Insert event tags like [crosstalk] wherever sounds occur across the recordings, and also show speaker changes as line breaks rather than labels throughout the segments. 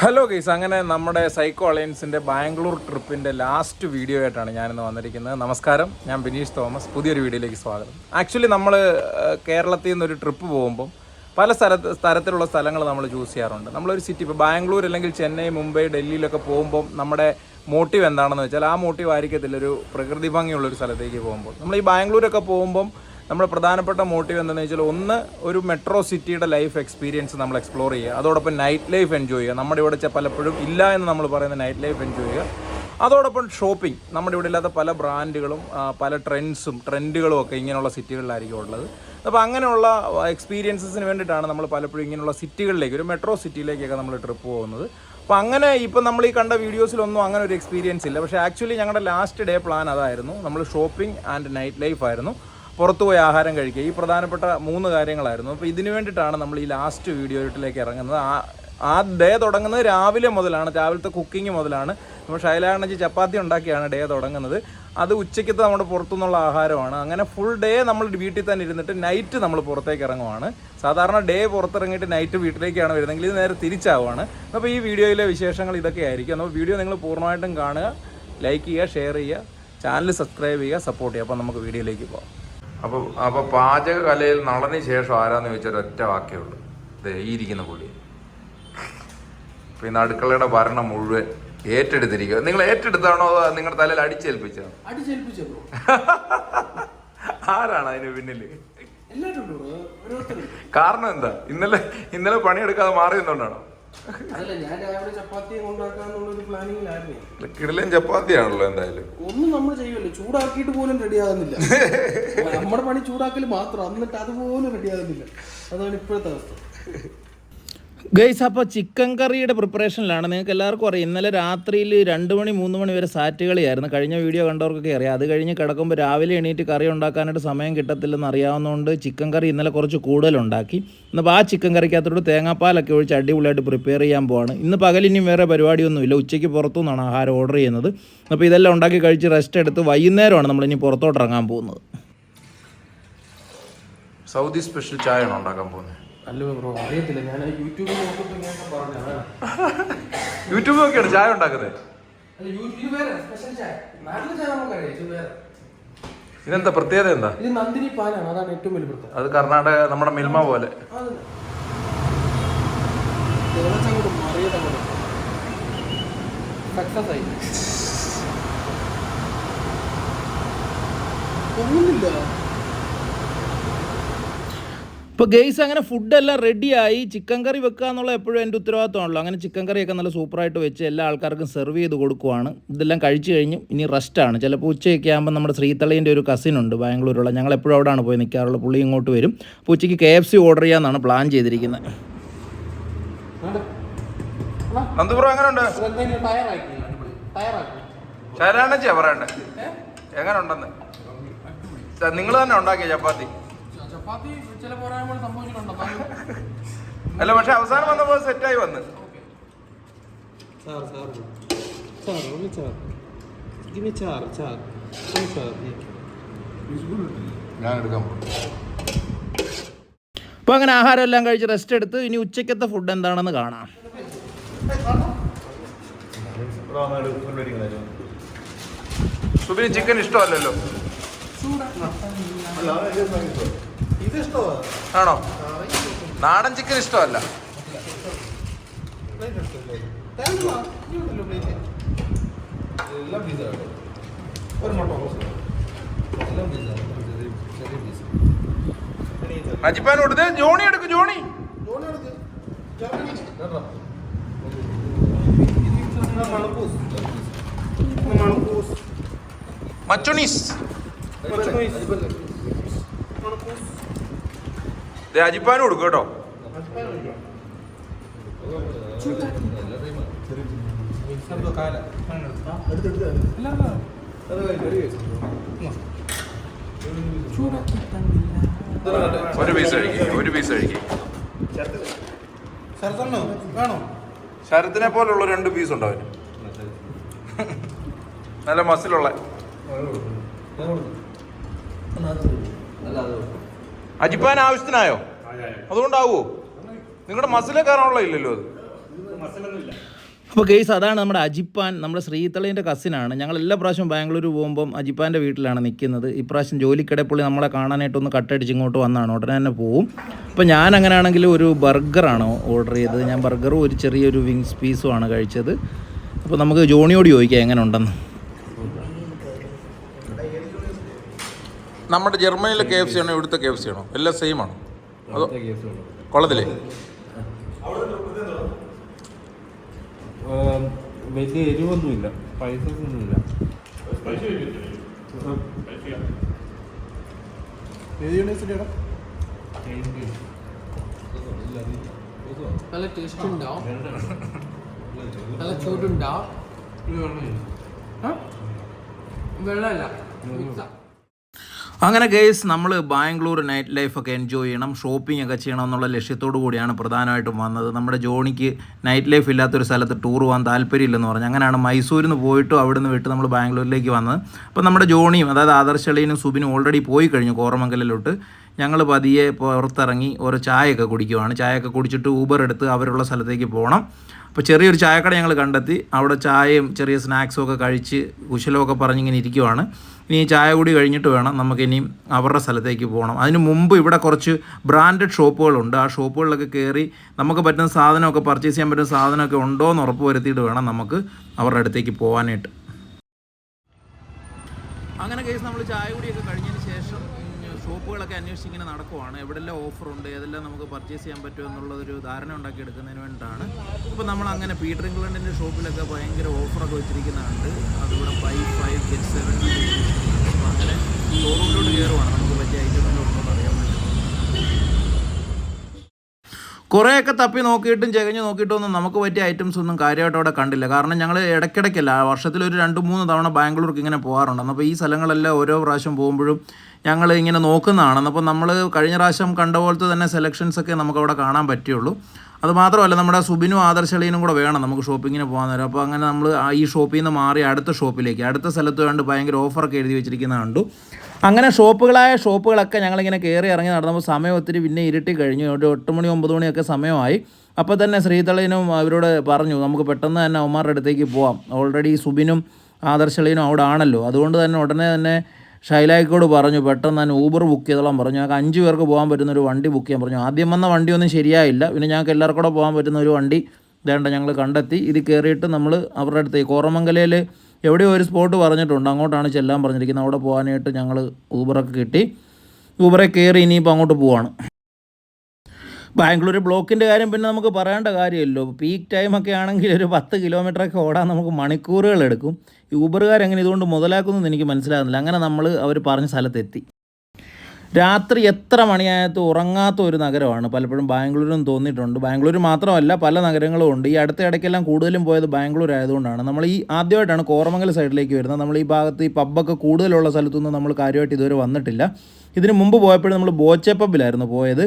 Hello guys അങ്ങനെ നമ്മുടെ psycho അലയൻസിന്റെ ബാംഗ്ലൂർ ട്രിപ്പിന്റെ ലാസ്റ്റ് വീഡിയോ ആയിട്ടാണ് ഞാനിന്ന് വന്നിരിക്കുന്നത്. നമസ്കാരം ഞാൻ ബിനീഷ് തോമസ്. പുതിയൊരു വീഡിയോയിലേക്ക് സ്വാഗതം. ആക്ച്വലി നമ്മൾ കേരളത്തിൽ നിന്നൊരു ട്രിപ്പ് പോകുമ്പം പല സ്ഥലത്ത് തരത്തിലുള്ള സ്ഥലങ്ങൾ നമ്മൾ ചൂസ് ചെയ്യാറുണ്ട്. നമ്മളൊരു സിറ്റി ഇപ്പോൾ ബാംഗ്ലൂർ അല്ലെങ്കിൽ ചെന്നൈ മുംബൈ ഡൽഹിയിലൊക്കെ പോകുമ്പം നമ്മുടെ മോട്ടീവ് എന്താണെന്ന് വെച്ചാൽ ആ മോട്ടീവ് ആയിരിക്കത്തില്ല ഒരു പ്രകൃതി ഭംഗിയുള്ളൊരു സ്ഥലത്തേക്ക് പോകുമ്പോൾ. നമ്മൾ ഈ ബാംഗ്ലൂരൊക്കെ പോകുമ്പം നമ്മുടെ പ്രധാനപ്പെട്ട മോട്ടീവ് എന്താണെന്ന് വെച്ചാൽ ഒന്ന് ഒരു മെട്രോ സിറ്റിയുടെ ലൈഫ് എക്സ്പീരിയൻസ് നമ്മൾ എക്സ്പ്ലോർ ചെയ്യുക. അതോടൊപ്പം നൈറ്റ് ലൈഫ് എൻജോയ് ചെയ്യുക. നമ്മുടെ ഇവിടെ പലപ്പോഴും ഇല്ല എന്ന് നമ്മൾ പറയുന്ന നൈറ്റ് ലൈഫ് എൻജോയ് ചെയ്യുക. അതോടൊപ്പം ഷോപ്പിംഗ് നമ്മുടെ ഇവിടെ ഇല്ലാത്ത പല ബ്രാൻഡുകളും പല ട്രെൻഡ്സും ട്രെൻഡുകളും ഒക്കെ ഇങ്ങനെയുള്ള സിറ്റികളിലായിരിക്കും ഉള്ളത്. അപ്പോൾ അങ്ങനെയുള്ള എക്സ്പീരിയൻസസിന് വേണ്ടിയിട്ടാണ് നമ്മൾ പലപ്പോഴും ഇങ്ങനെയുള്ള സിറ്റികളിലേക്ക് ഒരു മെട്രോ സിറ്റിയിലേക്കൊക്കെ നമ്മൾ ട്രിപ്പ് പോകുന്നത്. അപ്പോൾ അങ്ങനെ ഇപ്പം നമ്മൾ ഈ കണ്ട വീഡിയോസിലൊന്നും അങ്ങനെ ഒരു എക്സ്പീരിയൻസ് ഇല്ല. പക്ഷേ ആക്ച്വലി ഞങ്ങളുടെ ലാസ്റ്റ് ഡേ പ്ലാൻ അതായിരുന്നു. നമ്മൾ ഷോപ്പിംഗ് ആൻഡ് നൈറ്റ് ലൈഫ് ആയിരുന്നു. പുറത്തു പോയി ആഹാരം കഴിക്കുക. ഈ പ്രധാനപ്പെട്ട മൂന്ന് കാര്യങ്ങളായിരുന്നു. അപ്പോൾ ഇതിനു വേണ്ടിയിട്ടാണ് നമ്മൾ ഈ ലാസ്റ്റ് വീഡിയോയിട്ടിലേക്ക് ഇറങ്ങുന്നത്. ആ ആ ഡേ തുടങ്ങുന്നത് രാവിലെ മുതലാണ്. രാവിലത്തെ കുക്കിംഗ് മുതലാണ്. നമ്മൾ ശൈലാണജി ചപ്പാത്തി ഉണ്ടാക്കിയാണ് ഡേ തുടങ്ങുന്നത്. അത് ഉച്ചയ്ക്കത്തെ നമ്മുടെ പുറത്തുനിന്നുള്ള ആഹാരമാണ്. അങ്ങനെ ഫുൾ ഡേ നമ്മൾ വീട്ടിൽ തന്നെ ഇരുന്നിട്ട് നൈറ്റ് നമ്മൾ പുറത്തേക്ക് ഇറങ്ങുവാണ്. സാധാരണ ഡേ പുറത്തിറങ്ങിയിട്ട് നൈറ്റ് വീട്ടിലേക്കാണ് വരുന്നതെങ്കിൽ ഇത് നേരെ തിരിച്ചാവുകയാണ് അപ്പോൾ ഈ വീഡിയോയിലെ വിശേഷങ്ങൾ ഇതൊക്കെ ആയിരിക്കും. അപ്പോൾ വീഡിയോ നിങ്ങൾ പൂർണമായിട്ടും കാണുക ലൈക്ക് ചെയ്യുക ഷെയർ ചെയ്യുക ചാനൽ സബ്സ്ക്രൈബ് ചെയ്യുക സപ്പോർട്ട് ചെയ്യുക. അപ്പോൾ നമുക്ക് വീഡിയോയിലേക്ക് പോകാം അപ്പോൾ അപ്പോൾ പാചക കലയിൽ നളന് ശേഷം ആരാന്ന് ചോദിച്ചാൽ ഒറ്റ വാക്കേ ഉള്ളൂ. ഈ ഇരിക്കുന്ന പുള്ളി. പിന്നെ അടുക്കളയുടെ ഭരണം മുഴുവൻ ഏറ്റെടുത്തിരിക്കുക. നിങ്ങൾ ഏറ്റെടുത്താണോ അതോ നിങ്ങളുടെ തലയിൽ അടിച്ചേൽപ്പിച്ചോ? [laughs] ആരാണ് അതിന്
പിന്നിൽ?
കാരണം എന്താ? ഇന്നലെ ഇന്നലെ പണിയെടുക്കാതെ മാറി കിടിലൻ ചപ്പാത്തിയാണല്ലോ എന്തായാലും.
ഒന്നും നമ്മൾ ചെയ്യുമല്ലോ. ചൂടാക്കിയിട്ട് പോലും റെഡി ആകുന്നില്ല. [laughs] നമ്മുടെ പണി ചൂടാക്കൽ മാത്രം. എന്നിട്ട് അതുപോലും റെഡി ആകുന്നില്ല. അതാണ് ഇപ്പോഴത്തെ അവസ്ഥ.
ഗൈസ് അപ്പോൾ ചിക്കൻ കറിയുടെ പ്രിപ്പറേഷനിലാണ് നിങ്ങൾക്ക് എല്ലാവർക്കും അറിയാം. ഇന്നലെ രാത്രിയിൽ രണ്ട് മണി മൂന്ന് മണി വരെ സാറ്റ് കളിയായിരുന്നു. കഴിഞ്ഞ വീഡിയോ കണ്ടവർക്കൊക്കെ അറിയാം. അത് കഴിഞ്ഞ് കിടക്കുമ്പോൾ രാവിലെ എണീറ്റ് കറി ഉണ്ടാക്കാനായിട്ട് സമയം കിട്ടത്തില്ലെന്ന് അറിയാവുന്നതുകൊണ്ട് ചിക്കൻ കറി ഇന്നലെ കുറച്ച് കൂടുതലുണ്ടാക്കി. ഇന്നിപ്പോൾ ആ ചിക്കൻ കറിക്കകത്തോട്ട് തേങ്ങാപ്പാലൊക്കെ ഒഴിച്ച് അടിപൊളിയായിട്ട് പ്രിപ്പയർ ചെയ്യാൻ പോവാണ്. ഇന്ന് ഇനി വേറെ പരിപാടിയൊന്നുമില്ല. ഉച്ചയ്ക്ക് പുറത്തുനിന്നാണ് ആഹാരം ഓർഡർ ചെയ്യുന്നത്. അപ്പോൾ ഇതെല്ലാം ഉണ്ടാക്കി കഴിച്ച് റെസ്റ്റ് എടുത്ത് വൈകുന്നേരമാണ് നമ്മളിനി പുറത്തോട്ട് ഇറങ്ങാൻ പോകുന്നത്.
സൗദി സ്പെഷ്യൽ ചായ ഉണ്ടാക്കാൻ പോകുന്നത്.
അല്ല ബ്രോ അറിയത്തില്ല. ഞാൻ യൂട്യൂബിൽ നോക്കിയപ്പോൾ ഇങ്ങനെ പറഞ്ഞു അതാണ്
യൂട്യൂബ് നോക്കിയാണ് ചായ ഉണ്ടാക്കുന്നത്.
അല്ല യൂട്യൂബ് വേറെ സ്പെഷ്യൽ ചായ. നാട്ടിലെ ചായ നമുക്കറിയാം ഇത് വേറെ.
ഇതെന്താ പ്രത്യേകത എന്താ?
ഇത് നന്ദിനി പാലാണ് അതാണ് ഏറ്റവും വലിയ പ്രത്യേകത.
അത് കർണാടക നമ്മുടെ മിൽമ പോലെ.
ഒന്നുമില്ല സക്സസ് ആയി.
ഇപ്പോൾ ഗെയ്സ് അങ്ങനെ ഫുഡെല്ലാം റെഡിയായി ചിക്കൻ കറി വെക്കുക എന്നുള്ള എപ്പോഴും എന്റെ ഉത്തരവാദിത്തമാണല്ലോ. അങ്ങനെ ചിക്കൻ കറിയൊക്കെ നല്ല സൂപ്പറായിട്ട് വെച്ച് എല്ലാ ആൾക്കാർക്കും സെർവ് ചെയ്ത് കൊടുക്കുവാണ്. ഇതെല്ലാം കഴിച്ചു കഴിഞ്ഞു ഇനി റെസ്റ്റാണ് ചിലപ്പോൾ ഉച്ചയൊക്കെ ആകുമ്പോൾ നമ്മുടെ ശ്രീതളീന്റെ ഒരു കസിൻ ഉണ്ട് ബാംഗ്ലൂരുള്ള. ഞങ്ങൾ എപ്പോഴും അവിടെയാണ് പോയി നിൽക്കാറുള്ളത് പുള്ളി ഇങ്ങോട്ട് വരും. അപ്പോൾ ഉച്ചയ്ക്ക് കെ എഫ് സി ഓർഡർ ചെയ്യാമെന്നാണ് പ്ലാൻ ചെയ്തിരിക്കുന്നത്
എങ്ങനെ ഉണ്ടെന്ന് നിങ്ങൾ തന്നെ ഉണ്ടാക്കിയ ചപ്പാത്തി. അല്ല പക്ഷെ അവസാനം വന്നപ്പോൾ സെറ്റായി വന്ന്. ഞാൻ എടുക്കാൻ പോകും
അപ്പോൾ അങ്ങനെ ആഹാരം എല്ലാം കഴിച്ച് റെസ്റ്റ് എടുത്ത് ഇനി ഉച്ചയ്ക്കത്തെ ഫുഡ് എന്താണെന്ന് കാണാം.
സുബിന് ചിക്കൻ ഇഷ്ടമല്ലല്ലോ. ആണോ? നാടൻ ചിക്കൻ ഇഷ്ടമല്ല. അജിപ്പാൻ കൊടുത്ത് ജോണി എടുക്കും ജോണി. മച്ചുണീസ്. ദേ അജിപ്പാനും കൊടുക്കും കേട്ടോ. ഒരു പീസ് കഴിക്കും ഒരു പീസ് കഴിക്കും. ശരത്തിനെ പോലുള്ള രണ്ട് പീസ് ഉണ്ടോ അവന് നല്ല മസിലുള്ള അജിപ്പാൻ ആവശ്യത്തിനായോ? അതുകൊണ്ടാവോ? നിങ്ങളുടെ മസിലെ കയറാനുള്ള ഇല്ലല്ലോ അത്. അപ്പോൾ കേസ് അതാണ് നമ്മുടെ അജിപ്പാൻ നമ്മുടെ ശ്രീതളീന്റെ കസിനാണ് ഞങ്ങൾ എല്ലാ പ്രാവശ്യം ബാംഗ്ലൂർ പോകുമ്പം അജിപ്പാന്റെ വീട്ടിലാണ് നിൽക്കുന്നത്. ഇപ്രാവശ്യം ജോലിക്കിടെ പുള്ളി നമ്മളെ കാണാനായിട്ടൊന്ന് കട്ടടിച്ച് ഇങ്ങോട്ട് വന്നാണ്. ഉടനെ തന്നെ പോവും. അപ്പോൾ ഞാൻ അങ്ങനെയാണെങ്കിൽ ഒരു ബർഗറാണ് ഓർഡർ ചെയ്തത്. ഞാൻ ബർഗറും ഒരു ചെറിയൊരു വിങ്സ് പീസുമാണ് കഴിച്ചത്. അപ്പോൾ നമുക്ക് ജോണിയോട് ചോദിക്കാം എങ്ങനെ ഉണ്ടെന്ന്.
നമ്മുടെ ജർമ്മനിയിലെ കെ എഫ് സി ആണോ ഇവിടുത്തെ കെ എഫ് സി ആണോ? എല്ലാം സെയിം ആണോ? അതോ കൊള്ളത്തില്ലേ?
വലിയ എരിവൊന്നുമില്ല. പൈസ ഒന്നുമില്ല
ഏത് യൂണിവേഴ്സിറ്റിയാണ്
നല്ല ടേസ്റ്റ് ഉണ്ടാവും നല്ല ചൂടുണ്ടാവും? വെള്ളമല്ല
അങ്ങനെ ഗേസ് നമ്മൾ ബാംഗ്ലൂർ നൈറ്റ് ലൈഫൊക്കെ എൻജോയ് ചെയ്യണം ഷോപ്പിംഗ് ഒക്കെ ചെയ്യണം എന്നുള്ള ലക്ഷ്യത്തോടു കൂടിയാണ് പ്രധാനമായിട്ടും വന്നത്. നമ്മുടെ ജോണിക്ക് നൈറ്റ് ലൈഫ് ഇല്ലാത്തൊരു സ്ഥലത്ത് ടൂർ പോകാൻ താല്പര്യമില്ലെന്ന് പറഞ്ഞു. അങ്ങനെയാണ് മൈസൂരിൽ നിന്ന് പോയിട്ടും അവിടെ നിന്ന് വിട്ട് നമ്മൾ ബാംഗ്ലൂരിലേക്ക് വന്നത്. അപ്പോൾ നമ്മുടെ ജോണിയും അതായത് ആദർശ് സുബിനും ഓൾറെഡി പോയി കഴിഞ്ഞു കോറമംഗലിലോട്ട് ഞങ്ങൾ പതിയെ പുറത്തിറങ്ങി ഓരോ ചായയൊക്കെ കുടിക്കുവാണ്. ചായയൊക്കെ കുടിച്ചിട്ട് ഊബർ എടുത്ത് അവരുള്ള സ്ഥലത്തേക്ക് പോകണം. അപ്പോൾ ചെറിയൊരു ചായക്കട ഞങ്ങൾ കണ്ടെത്തി. അവിടെ ചായയും ചെറിയ സ്നാക്സും ഒക്കെ കഴിച്ച് കുശലമൊക്കെ പറഞ്ഞിങ്ങനെ ഇരിക്കുവാണ്. ഇനി ചായ കൂടി കഴിഞ്ഞിട്ട് വേണം നമുക്കിനി അവരുടെ സ്ഥലത്തേക്ക് പോകണം. അതിന് മുമ്പ് ഇവിടെ കുറച്ച് ബ്രാൻഡഡ് ഷോപ്പുകളുണ്ട്. ആ ഷോപ്പുകളിലൊക്കെ കയറി നമുക്ക് പറ്റുന്ന സാധനമൊക്കെ പർച്ചേസ് ചെയ്യാൻ പറ്റുന്ന സാധനമൊക്കെ ഉണ്ടോ എന്ന് ഉറപ്പ് വരുത്തിയിട്ട് വേണം നമുക്ക് അവരുടെ അടുത്തേക്ക് പോകാനായിട്ട് അങ്ങനെ കേസ് നമ്മൾ ചായ കൂടിയൊക്കെ ഉം, ഷോപ്പുകളൊക്കെ അന്വേഷിച്ച് ഇങ്ങനെ നടക്കുവാണ്. എവിടെല്ലാം ഓഫറുണ്ട് ഏതെല്ലാം നമുക്ക് പർച്ചേസ് ചെയ്യാൻ പറ്റുമോ എന്നുള്ളൊരു ധാരണ ഉണ്ടാക്കി എടുക്കുന്നതിന് വേണ്ടിയിട്ടാണ്. ഇപ്പോൾ നമ്മൾ അങ്ങനെ പീറ്റർ ഇംഗ്ലണ്ടിന്റെ ഷോപ്പിലൊക്കെ ഭയങ്കര ഓഫറൊക്കെ വെച്ചിരിക്കുന്നുണ്ട് അതിവിടെ ഫൈവ് ഫൈവ് ഗെറ്റ് സെവൻ അങ്ങനെ ഷോറൂമിലോട്ട് കയറുവാണ് നമുക്ക് പറ്റിയ എന്ന് അറിയാൻ വേണ്ടി കുറേയൊക്കെ തപ്പി നോക്കിയിട്ടും ചകഞ്ഞ് നോക്കിയിട്ടൊന്നും നമുക്ക് പറ്റിയ ഐറ്റംസ് ഒന്നും കാര്യമായിട്ട് അവിടെ കണ്ടില്ല. കാരണം ഞങ്ങൾ ഇടയ്ക്കിടയ്ക്കല്ല വർഷത്തിൽ ഒരു രണ്ട് മൂന്ന് തവണ ബാംഗ്ലൂർക്ക് ഇങ്ങനെ പോകാറുണ്ട്. അപ്പോൾ ഈ സ്ഥലങ്ങളെല്ലാം ഓരോ പ്രാവശ്യം പോകുമ്പോഴും ഞങ്ങൾ ഇങ്ങനെ നോക്കുന്നതാണ്. അപ്പോൾ നമ്മൾ കഴിഞ്ഞ പ്രാവശ്യം കണ്ട പോലത്തെ തന്നെ സെലക്ഷൻസ് ഒക്കെ നമുക്ക് അവിടെ കാണാൻ പറ്റുള്ളൂ അതുമാത്രമല്ല നമ്മുടെ സുബിനും ആദർശളീനും കൂടെ വേണം നമുക്ക് ഷോപ്പിങ്ങിന് പോകാൻ നേരം. അപ്പോൾ അങ്ങനെ നമ്മൾ ഈ ഷോപ്പിൽ നിന്ന് മാറി അടുത്ത ഷോപ്പിലേക്ക് അടുത്ത സ്ഥലത്ത് കണ്ട് ഭയങ്കര ഓഫറൊക്കെ എഴുതി വെച്ചിരിക്കുന്നത് കണ്ടു. അങ്ങനെ ഷോപ്പുകളായ ഷോപ്പുകളൊക്കെ ഞങ്ങളിങ്ങനെ കയറി ഇറങ്ങി നടന്നപ്പോൾ സമയം ഒത്തിരി പിന്നെ ഇരുട്ടി കഴിഞ്ഞു. ഒരു എട്ട് മണി ഒമ്പത് മണിയൊക്കെ സമയമായി. അപ്പോൾ തന്നെ ശ്രീതളീനും അവരോട് പറഞ്ഞു നമുക്ക് പെട്ടെന്ന് തന്നെ അവന്മാരുടെ അടുത്തേക്ക് പോവാം. ഓൾറെഡി സുബിനും ആദർശളീനും അവിടെ ആണല്ലോ. അതുകൊണ്ട് തന്നെ ഉടനെ തന്നെ ഷൈലായിക്കോട് പറഞ്ഞു പെട്ടെന്ന് ഞാൻ ഊബർ ബുക്ക് ചെയ്തോളാം പറഞ്ഞു. ഞങ്ങൾക്ക് അഞ്ച് പേർക്ക് പോകാൻ പറ്റുന്ന ഒരു വണ്ടി ബുക്ക് ചെയ്യാൻ പറഞ്ഞു. ആദ്യം വന്ന വണ്ടിയൊന്നും ശരിയായില്ല. പിന്നെ ഞങ്ങൾക്ക് എല്ലാവർക്കും കൂടെ പോകാൻ പറ്റുന്ന ഒരു വണ്ടി വേണ്ട ഞങ്ങൾ കണ്ടെത്തി. ഇത് കയറിയിട്ട് നമ്മൾ അവരുടെ അടുത്ത് കോറമംഗലയിൽ എവിടെയോ ഒരു സ്പോട്ട് പറഞ്ഞിട്ടുണ്ട്. അങ്ങോട്ടാണ് ചെല്ലാൻ പറഞ്ഞിരിക്കുന്നത്. അവിടെ പോകാനായിട്ട് ഞങ്ങൾ ഊബറൊക്കെ കിട്ടി. ഊബറെ കയറി ഇനിയിപ്പോൾ അങ്ങോട്ട് പോവാണ്. ബാംഗ്ലൂർ ബ്ലോക്കിന്റെ കാര്യം പിന്നെ നമുക്ക് പറയേണ്ട കാര്യമല്ലോ. പീക്ക് ടൈമൊക്കെ ആണെങ്കിൽ ഒരു പത്ത് കിലോമീറ്ററൊക്കെ ഓടാൻ നമുക്ക് മണിക്കൂറുകൾ എടുക്കും. എങ്ങനെ ഇതുകൊണ്ട് മുതലാക്കുന്നതെന്ന് എനിക്ക് മനസ്സിലാകുന്നില്ല. അങ്ങനെ നമ്മൾ അവർ പറഞ്ഞ സ്ഥലത്തെത്തി. രാത്രി എത്ര മണിയായത്തും ഉറങ്ങാത്ത ഒരു നഗരമാണ്. പലപ്പോഴും ബാംഗ്ലൂരും തോന്നിയിട്ടുണ്ട്. ബാംഗ്ലൂർ മാത്രമല്ല പല നഗരങ്ങളും ഉണ്ട്. ഈ അടുത്ത ഇടയ്ക്കെല്ലാം കൂടുതലും പോയത് ബാംഗ്ലൂർ ആയതുകൊണ്ടാണ്. നമ്മൾ ഈ ആദ്യമായിട്ടാണ് കോറമംഗൽ സൈഡിലേക്ക് വരുന്നത്. നമ്മൾ ഈ ഭാഗത്ത് ഈ പബ്ബൊക്കെ കൂടുതലുള്ള സ്ഥലത്തൊന്നും നമ്മൾ കാര്യമായിട്ട് ഇതുവരെ വന്നിട്ടില്ല. ഇതിന് മുമ്പ് പോയപ്പോഴും നമ്മൾ ബോച്ചെ പബ്ബിലായിരുന്നു പോയത്.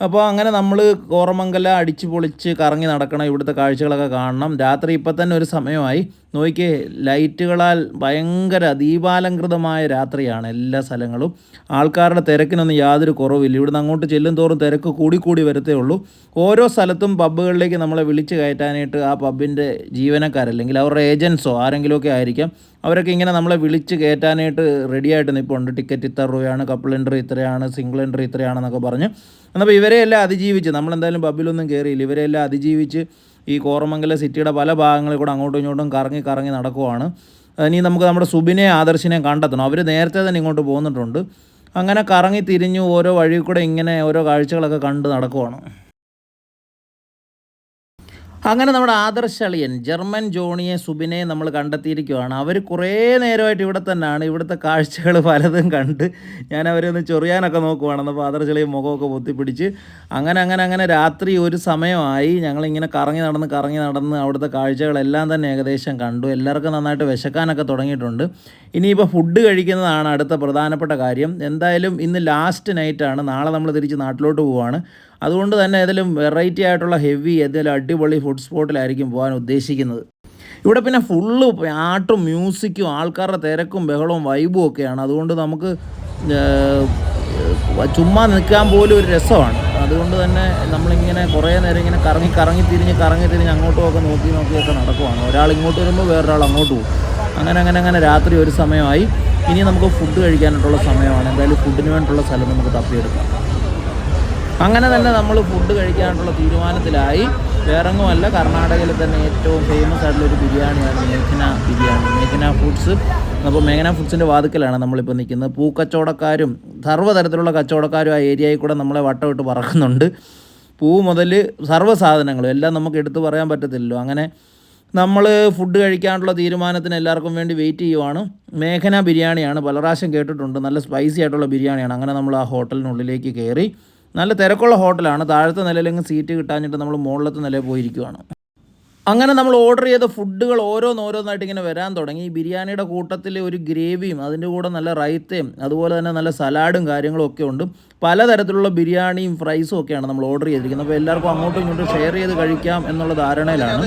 അപ്പോൾ അങ്ങനെ നമ്മൾ കോറമംഗല അടിച്ച് പൊളിച്ച് കറങ്ങി നടക്കണം ഇവിടുത്തെ കാഴ്ചകളൊക്കെ കാണണം. രാത്രി ഇപ്പം തന്നെ ഒരു സമയമായി. നോക്കിയേ ലൈറ്റുകളാൽ ഭയങ്കര ദീപാലങ്കൃതമായ രാത്രിയാണ് എല്ലാ സ്ഥലങ്ങളും. ആൾക്കാരുടെ തിരക്കിനൊന്നും യാതൊരു കുറവില്ല. ഇവിടുന്ന് അങ്ങോട്ട് ചെല്ലും തോറും തിരക്ക് കൂടിക്കൂടി വരത്തേ ഉള്ളൂ. ഓരോ സ്ഥലത്തും പബ്ബുകളിലേക്ക് നമ്മളെ വിളിച്ച് കയറ്റാനായിട്ട് ആ പബ്ബിന്റെ ജീവനക്കാരല്ലെങ്കിൽ അവരുടെ ഏജൻസോ ആരെങ്കിലുമൊക്കെ ആയിരിക്കാം. അവരൊക്കെ ഇങ്ങനെ നമ്മളെ വിളിച്ച് കയറ്റാനായിട്ട് റെഡിയായിട്ട് നിൽപ്പുണ്ട്. ടിക്കറ്റ് ഇത്ര രൂപയാണ് കപ്പിൾ എൻട്രി ഇത്രയാണ് സിംഗിൾ എൻട്രി ഇത്രയാണെന്നൊക്കെ പറഞ്ഞ്. എന്നപ്പോൾ ഇവരെയെല്ലാം അതിജീവിച്ച് നമ്മളെന്തായാലും പബ്ബിലൊന്നും കയറിയില്ല ഇവരെയെല്ലാം അതിജീവിച്ച് ഈ കോറമംഗല സിറ്റിയുടെ പല ഭാഗങ്ങളിൽ കൂടെ അങ്ങോട്ടും ഇങ്ങോട്ടും കറങ്ങി കറങ്ങി നടക്കുവാണ്. ഇനി നമുക്ക് നമ്മുടെ സുബിനെ ആദർശിനെ കണ്ടെത്തണം. അവർ നേരത്തെ തന്നെ ഇങ്ങോട്ട് പോന്നിട്ടുണ്ട്. അങ്ങനെ കറങ്ങി തിരിഞ്ഞു ഓരോ വഴി കൂടെ ഇങ്ങനെ ഓരോ കാഴ്ചകളൊക്കെ കണ്ട് നടക്കുവാണ്. അങ്ങനെ നമ്മുടെ ആദർശളിയൻ ജർമ്മൻ ജോണിയെ സുബിനെ നമ്മൾ കണ്ടെത്തിയിരിക്കുകയാണ് അവർ കുറേ നേരമായിട്ട് ഇവിടെ തന്നെയാണ്. ഇവിടുത്തെ കാഴ്ചകൾ പലതും കണ്ട് ഞാൻ അവരെ ഒന്ന് ചൊറിയാനൊക്കെ നോക്കുവാണെന്ന് അപ്പോൾ ആദർശളിയൻ മുഖമൊക്കെ പൊത്തിപ്പിടിച്ച് അങ്ങനെ അങ്ങനെ അങ്ങനെ രാത്രി ഒരു സമയമായി ഞങ്ങളിങ്ങനെ കറങ്ങി നടന്ന് കറങ്ങി നടന്ന് അവിടുത്തെ കാഴ്ചകളെല്ലാം തന്നെ ഏകദേശം കണ്ടു. എല്ലാവർക്കും നന്നായിട്ട് വിശക്കാനൊക്കെ തുടങ്ങിയിട്ടുണ്ട്. ഇനിയിപ്പോൾ ഫുഡ് കഴിക്കുന്നതാണ് അടുത്ത പ്രധാനപ്പെട്ട കാര്യം. എന്തായാലും ഇന്ന് ലാസ്റ്റ് നൈറ്റാണ് നാളെ നമ്മൾ തിരിച്ച് നാട്ടിലോട്ട് പോവുകയാണ്. അതുകൊണ്ട് തന്നെ ഏതെങ്കിലും വെറൈറ്റി ആയിട്ടുള്ള ഹെവി ഏതെങ്കിലും അടിപൊളി ഫുഡ് സ്പോട്ടിലായിരിക്കും പോകാൻ ഉദ്ദേശിക്കുന്നത്. ഇവിടെ പിന്നെ ഫുള്ള് പാട്ടും മ്യൂസിക്കും ആൾക്കാരുടെ തിരക്കും ബഹളവും വൈബും ഒക്കെയാണ്. അതുകൊണ്ട് നമുക്ക് ചുമ്മാ നിൽക്കാൻ പോലും ഒരു രസമാണ്. അതുകൊണ്ട് തന്നെ നമ്മളിങ്ങനെ കുറേ നേരം ഇങ്ങനെ കറങ്ങി കറങ്ങി തിരിഞ്ഞ് കറങ്ങി തിരിഞ്ഞ് അങ്ങോട്ടും ഒക്കെ നോക്കി നോക്കിയൊക്കെ നടക്കുവാണ്. ഒരാൾ ഇങ്ങോട്ട് വരുമ്പോൾ വേറൊരാൾ അങ്ങോട്ട് പോകും. അങ്ങനെ അങ്ങനെ അങ്ങനെ രാത്രി ഒരു സമയമായി. ഇനി നമുക്ക് ഫുഡ് കഴിക്കാനായിട്ടുള്ള സമയമാണ്. എന്തായാലും ഫുഡിന് വേണ്ടിയിട്ടുള്ള സ്ഥലം നമുക്ക് തപ്പിയെടുക്കാം. അങ്ങനെ തന്നെ നമ്മൾ ഫുഡ് കഴിക്കാനുള്ള തീരുമാനത്തിലായി. വേറെങ്ങുമല്ല കർണാടകയിൽ തന്നെ ഏറ്റവും ഫേമസ് ആയിട്ടുള്ള ഒരു ബിരിയാണിയാണ് മേഘന ബിരിയാണി. മേഘന ഫുഡ്സ് അപ്പോൾ മേഘന ഫുഡ്സിന്റെ വാതുക്കലാണ് നമ്മളിപ്പോൾ നിൽക്കുന്നത്. പൂക്കച്ചവടക്കാരും സർവതരത്തിലുള്ള കച്ചവടക്കാരും ആ ഏരിയയിൽ കൂടെ നമ്മളെ വട്ടമിട്ട് പറക്കുന്നുണ്ട്. പൂ മുതൽ സർവ സാധനങ്ങളും എല്ലാം നമുക്ക് എടുത്തു പറയാൻ പറ്റത്തില്ലല്ലോ. അങ്ങനെ നമ്മൾ ഫുഡ് കഴിക്കാനുള്ള തീരുമാനത്തിന് എല്ലാവർക്കും വേണ്ടി വെയിറ്റ് ചെയ്യുവാണ്. മേഘന ബിരിയാണിയാണ് പല കേട്ടിട്ടുണ്ട്. നല്ല സ്പൈസി ആയിട്ടുള്ള ബിരിയാണിയാണ്. അങ്ങനെ നമ്മൾ ആ ഹോട്ടലിനുള്ളിലേക്ക് കയറി നല്ല തിരക്കുള്ള ഹോട്ടലാണ്. താഴത്തെ നിലയിലെങ്കിലും സീറ്റ് കിട്ടാഞ്ഞിട്ട് നമ്മൾ മുകളിലത്തെ നിലയിൽ പോയിരിക്കുവാണ്. അങ്ങനെ നമ്മൾ ഓർഡർ ചെയ്ത ഫുഡുകൾ ഓരോന്നോരോന്നായിട്ട് ഇങ്ങനെ വരാൻ തുടങ്ങി. ഈ ബിരിയാണിയുടെ കൂട്ടത്തിൽ ഒരു ഗ്രേവിയും അതിന്റെ കൂടെ നല്ല റൈത്തയും അതുപോലെ തന്നെ നല്ല സലാഡും കാര്യങ്ങളും ഒക്കെ ഉണ്ട്. പലതരത്തിലുള്ള ബിരിയാണിയും ഫ്രൈസും ഒക്കെയാണ് നമ്മൾ ഓർഡർ ചെയ്തിരിക്കുന്നത്. അപ്പോൾ എല്ലാവർക്കും അങ്ങോട്ടും ഇങ്ങോട്ടും ഷെയർ ചെയ്ത് കഴിക്കാം എന്നുള്ള ധാരണയിലാണ്.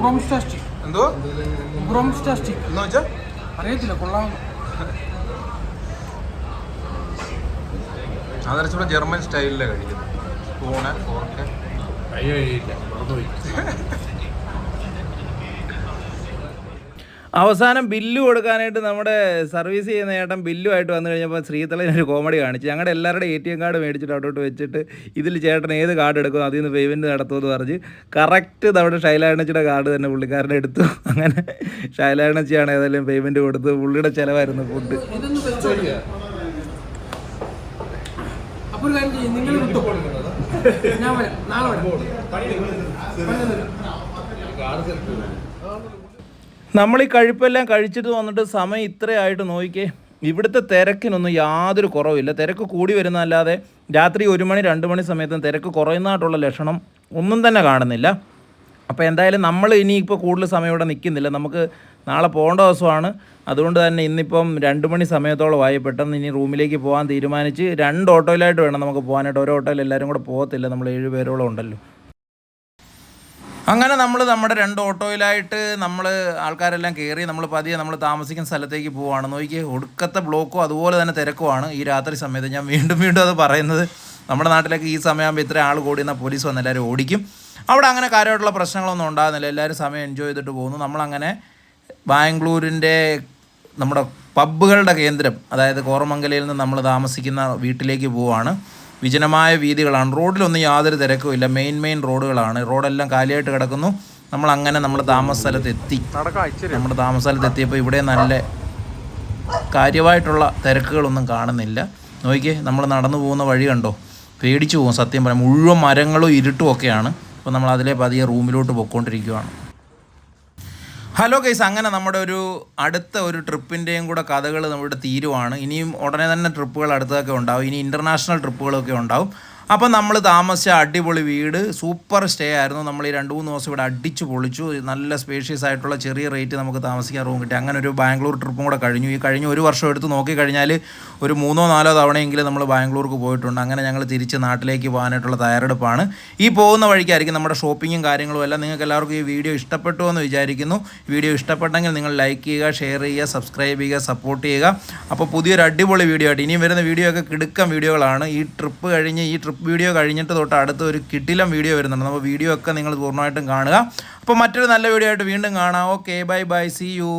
ബ്രോംസ്റ്റാസ്റ്റിക്
എന്തോ
ബ്രോംസ്റ്റാസ്റ്റിക്
എന്ന് വെച്ചാ
അറിയത്തില്ല കൊള്ളാം
ജർമ്മൻ സ്റ്റൈലിലാണ് കഴിക്കുന്നത്. Spoon fork.
കൈ കഴിയില്ല മറന്നുപോയി. [laughs]
അവസാനം ബില്ല് കൊടുക്കാനായിട്ട് നമ്മുടെ സർവീസ് ചെയ്യുന്ന ഏട്ടൻ ബില്ലുമായിട്ട് വന്നു കഴിഞ്ഞപ്പോൾ ശ്രീതലയിൽ ഒരു കോമഡി കാണിച്ചു. ഞങ്ങളുടെ എല്ലാവരുടെ എ ടി എം കാർഡ് മേടിച്ചിട്ട് അവിടോട്ട് വെച്ചിട്ട് ഇതിൽ ചേട്ടൻ ഏത് കാർഡ് എടുക്കും അതിൽ നിന്ന് പേയ്മെന്റ് നടത്തുമെന്ന് പറഞ്ഞ് കറക്റ്റ് നമ്മുടെ ശൈലാണച്ചിയുടെ കാർഡ് തന്നെ പുള്ളിക്കാരനെ എടുത്തു. അങ്ങനെ ശൈലാണച്ചിയാണ് ഏതായാലും പേയ്മെന്റ് കൊടുത്ത് പുള്ളിയുടെ ചിലവായിരുന്നു ഫുഡ്
ഇതൊന്ന് വെച്ചോ
നമ്മൾ ഈ കഴിപ്പെല്ലാം കഴിച്ചിട്ട് വന്നിട്ട് സമയം ഇത്രയായിട്ട് നോക്കിക്കേ ഇവിടുത്തെ തിരക്കിനൊന്നും യാതൊരു കുറവില്ല. തിരക്ക് കൂടി വരുന്നതല്ലാതെ രാത്രി ഒരു മണി രണ്ട് മണി സമയത്തും തിരക്ക് കുറയുന്നതായിട്ടുള്ള ലക്ഷണം ഒന്നും തന്നെ കാണുന്നില്ല. അപ്പോൾ എന്തായാലും നമ്മൾ ഇനിയിപ്പോൾ കൂടുതൽ സമയം ഇവിടെ നിൽക്കുന്നില്ല. നമുക്ക് നാളെ പോകേണ്ട ദിവസമാണ്. അതുകൊണ്ട് തന്നെ ഇന്നിപ്പം രണ്ട് മണി സമയത്തോളമായി പെട്ടെന്ന് ഇനി റൂമിലേക്ക് പോകാൻ തീരുമാനിച്ച് രണ്ട് ഓട്ടോയിലായിട്ട് വേണം നമുക്ക് പോകാനായിട്ട്. ഓരോ ഓട്ടോയിൽ എല്ലാവരും കൂടെ പോകത്തില്ല. നമ്മൾ ഏഴ് പേരോളം ഉണ്ടല്ലോ. അങ്ങനെ നമ്മൾ നമ്മുടെ രണ്ട് ഓട്ടോയിലായിട്ട് നമ്മൾ ആൾക്കാരെല്ലാം കയറി നമ്മൾ പതിയെ നമ്മൾ താമസിക്കുന്ന സ്ഥലത്തേക്ക് പോവാണ്. നോക്കി ഒടുക്കത്തെ ബ്ലോക്കും അതുപോലെ തന്നെ തിരക്കുമാണ്. ഈ രാത്രി സമയത്ത് ഞാൻ വീണ്ടും വീണ്ടും അത് പറയുന്നത്. നമ്മുടെ നാട്ടിലേക്ക് ഈ സമയമാകുമ്പോൾ ഇത്ര ആൾ കൂടി എന്നാൽ പോലീസ് വന്ന് എല്ലാവരും ഓടിക്കും. അവിടെ അങ്ങനെ കാര്യമായിട്ടുള്ള പ്രശ്നങ്ങളൊന്നും ഉണ്ടാകുന്നില്ല. എല്ലാവരും സമയം എൻജോയ് ചെയ്തിട്ട് പോകുന്നു. നമ്മളങ്ങനെ ബാംഗ്ലൂരിന്റെ നമ്മുടെ പബ്ബുകളുടെ കേന്ദ്രം അതായത് കോറമംഗലയിൽ നിന്ന് നമ്മൾ താമസിക്കുന്ന വീട്ടിലേക്ക് പോവാണ്. വിജനമായ വീതികളാണ്. റോഡിലൊന്നും യാതൊരു തിരക്കുമില്ല മെയിൻ മെയിൻ റോഡുകളാണ്. റോഡെല്ലാം കാലിയായിട്ട് കിടക്കുന്നു. നമ്മൾ അങ്ങനെ നമ്മുടെ താമസ സ്ഥലത്ത് എത്തി നമ്മുടെ താമസ സ്ഥലത്ത് എത്തിയപ്പോൾ ഇവിടെ നല്ല കാര്യമായിട്ടുള്ള തിരക്കുകളൊന്നും കാണുന്നില്ല. നോക്കിയേ നമ്മൾ നടന്നു പോകുന്ന വഴി കണ്ടോ? പേടിച്ചു പോകും സത്യം പറയാം മുഴുവൻ മരങ്ങളും ഇരുട്ടും ഒക്കെയാണ്. അപ്പോൾ നമ്മൾ അതിലെ പതിയെ റൂമിലോട്ട് പൊയ്ക്കൊണ്ടിരിക്കുകയാണ് ഹലോ ഗൈസ് അങ്ങനെ നമ്മുടെ ഒരു അടുത്ത ഒരു ട്രിപ്പിന്റെയും കൂടെ കഥകൾ നമ്മുടെ തീരുവാണ്. ഇനിയും ഉടനെ തന്നെ ട്രിപ്പുകൾ അടുത്തതൊക്കെ ഉണ്ടാവും. ഇനി ഇന്റർനാഷണൽ ട്രിപ്പുകളൊക്കെ ഉണ്ടാവും. അപ്പം നമ്മൾ താമസിച്ച അടിപൊളി വീട് സൂപ്പർ സ്റ്റേ ആയിരുന്നു. നമ്മൾ ഈ രണ്ട് മൂന്ന് ദിവസം ഇവിടെ അടിച്ചു പൊളിച്ചു. നല്ല സ്പേഷ്യസ് ആയിട്ടുള്ള ചെറിയ റേറ്റ് നമുക്ക് താമസിക്കാൻ റൂം കിട്ടി. അങ്ങനെ ഒരു ബാംഗ്ലൂർ ട്രിപ്പും കൂടെ കഴിഞ്ഞു. ഈ കഴിഞ്ഞ ഒരു വർഷം എടുത്ത് നോക്കിക്കഴിഞ്ഞാൽ ഒരു മൂന്നോ നാലോ തവണയെങ്കിലും നമ്മൾ ബാംഗ്ലൂർക്ക് പോയിട്ടുണ്ട്. അങ്ങനെ ഞങ്ങൾ തിരിച്ച് നാട്ടിലേക്ക് പോകാനായിട്ടുള്ള തയ്യാറെടുപ്പാണ്. ഈ പോകുന്ന വഴിക്കായിരിക്കും നമ്മുടെ ഷോപ്പിങ്ങും കാര്യങ്ങളും എല്ലാം. നിങ്ങൾക്ക് എല്ലാവർക്കും ഈ വീഡിയോ ഇഷ്ടപ്പെട്ടു എന്ന് വിചാരിക്കുന്നു. വീഡിയോ ഇഷ്ടപ്പെട്ടെങ്കിൽ നിങ്ങൾ ലൈക്ക് ചെയ്യുക ഷെയർ ചെയ്യുക സബ്സ്ക്രൈബ് ചെയ്യുക സപ്പോർട്ട് ചെയ്യുക. അപ്പോൾ പുതിയൊരു അടിപൊളി വീഡിയോ ആയിട്ട് ഇനിയും വരുന്ന വീഡിയോ ഒക്കെ കിടുക്കം വീഡിയോകളാണ് ഈ ട്രിപ്പ് കഴിഞ്ഞ് ഈ ട്രിപ്പ് വീഡിയോ കഴിഞ്ഞിട്ട് തൊട്ട് അടുത്ത ഒരു കിട്ടിലം വീഡിയോ വരുന്നുണ്ട്. അപ്പോൾ വീഡിയോ ഒക്കെ നിങ്ങൾ പൂർണമായിട്ടും കാണുക. അപ്പോൾ മറ്റൊരു നല്ല വീഡിയോ ആയിട്ട് വീണ്ടും കാണാം. Okay bye bye see you